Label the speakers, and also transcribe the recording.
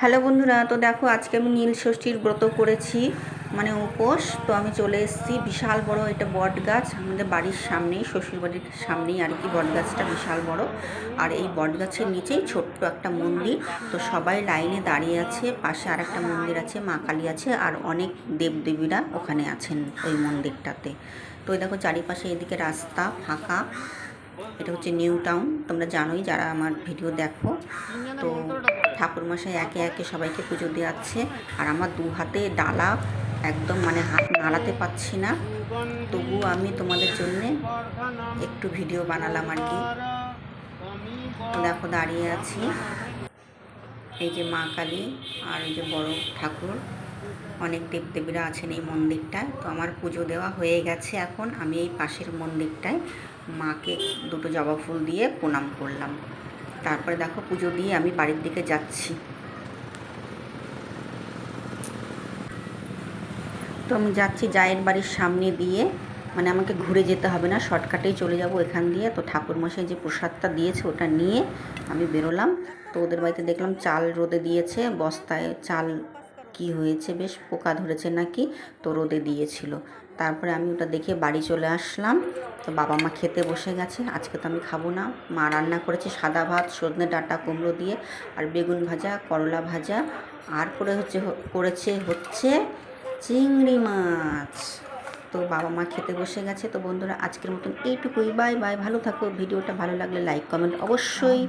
Speaker 1: Hello বন্ধুরা, তো দেখো আজকে আমি নীল ষষ্ঠীর ব্রত করেছি মানে উপোস। তো আমি চলে এসেছি, বিশাল বড় এটা বট গাছ। আমাদের বাড়ির সামনেই শ্বশুর বাড়ির সামনেই আর কি বট গাছটা বিশাল বড়। আর এই বট গাছের নিচেই ছোট্ট একটা মন্দির। তো সবাই লাইনে দাঁড়িয়ে আছে, পাশে আর একটা মন্দির আছে, মা কালী আছে, আর অনেক দেবদেবীরা ওখানে আছেন ওই মন্দিরটাতে। তো দেখো চারিপাশে এদিকে রাস্তা ফাঁকা। এটা হচ্ছে নিউ টাউন, তোমরা জানোই যারা আমার ভিডিও দেখো। তো ঠাকুরমশাই একে একে সবাইকে পুজো দেওয়াচ্ছে আর আমার দু হাতে ডালা একদম মানে হাত নাড়াতে পাচ্ছি না। তবু আমি তোমাদের জন্যে একটু ভিডিও বানালাম আর কি। দেখো দাঁড়িয়ে আছি। এই যে মা কালী আর এই যে বড় ঠাকুর। অনেক দেবদেবীরা আছেন এই মন্দিরটায়। তো আমার পুজো দেওয়া হয়ে গেছে এখন। আমি এই পাশের মন্দিরটায় মাকে দুটো জবা ফুল দিয়ে প্রণাম করলাম। তারপরে দেখো পুজো দিয়ে আমি বাড়ির দিকে যাচ্ছি। তো আমি যাচ্ছি জায়ের বাড়ির সামনে দিয়ে। মানে আমাকে ঘুরে যেতে হবে না, শর্টকাটেই চলে যাব এখান দিয়ে। তো ঠাকুরমশাই যে প্রসাদটা দিয়েছে ওটা নিয়ে আমি বেরোলাম। তো ওদের বাড়িতে দেখলাম চাল রোদে দিয়েছে, বস্তায় চাল কি হয়েছে? বেশ পোকা ধরেছে নাকি? তো রোদে দিয়েছিল। তারপরে আমি ওটা দেখে বাড়ি চলে আসলাম। তো বাবা মা খেতে বসে গেছে। আজকে তো আমি খাব না। মা রান্না করেছে সাদা ভাত, সজনে ডাঁটা, কুমড়ো দিয়ে, আর বেগুন ভাজা, করলা ভাজা, আর করে হচ্ছে করেছে হচ্ছে চিংড়ি মাছ। তো বাবা মা খেতে বসে গেছে। তো বন্ধুরা, আজকের মতন এইটুকুই। Bye bye. ভালো থাকো। ভিডিওটা ভালো লাগলে লাইক, কমেন্ট অবশ্যই